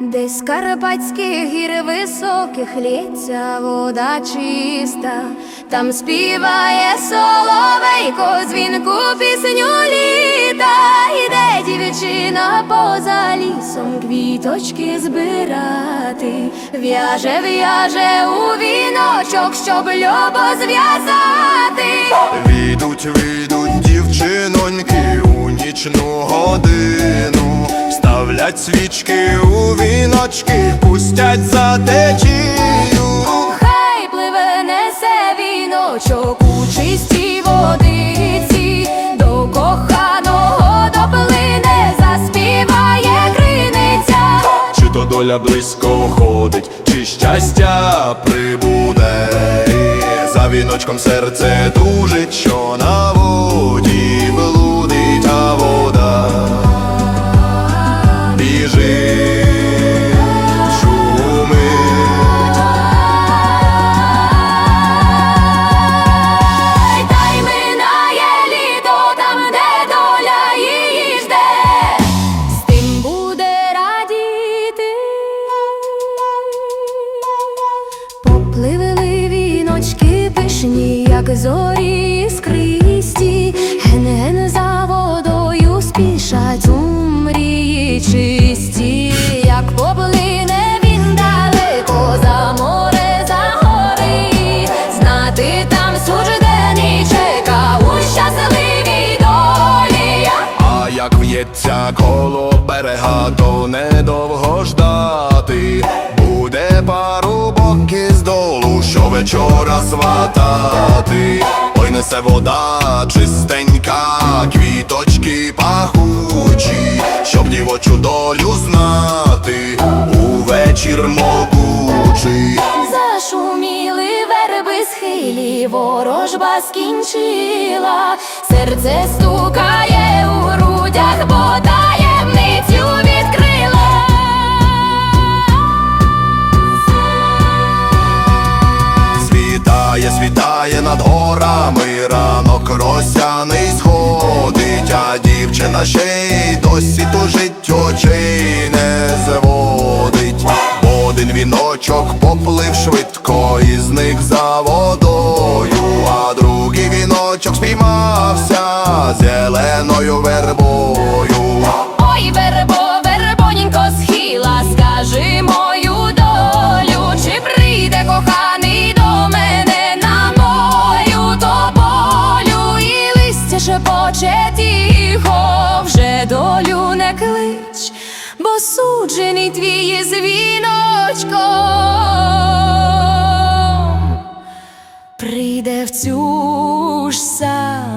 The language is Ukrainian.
Десь карпатських гір високих лється вода чиста, там співає соловейко дзвінку пісню дівчина поза лісом квіточки збирати, в'яже, в'яже у віночок, щоб любо зв'язати. Відуть, відуть дівчиноньки у нічну годину, ставлять свічки у віночки, пустять за течію. Хай пливе несе віночок доля близько ходить, чи щастя прибуде. За віночком серце тужить, що на воді як зорі іскристі, ген-ген за водою спішать у мрії чисті, як поплине він далеко за море, за гори, знати там суждений чека у щасливій долі. А як в'ється коло берега, то недовго ждати. Долу, щовечора сватати. Ой, несе вода чистенька, квіточки пахучі, щоб дівочу долю знати, увечір могучий. Зашуміли верби схилі, ворожба скінчила, серце стукає у грудях, бо Світає над горами, ранок росяний сходить, а дівчина ще й досі тужить, очей не зводить. Один віночок поплив швидко і зник за водою, а другий віночок спіймався зеленою вербою. шепоче тихо, вже долю не клич, бо суджений твій з прийде в цю ж сам.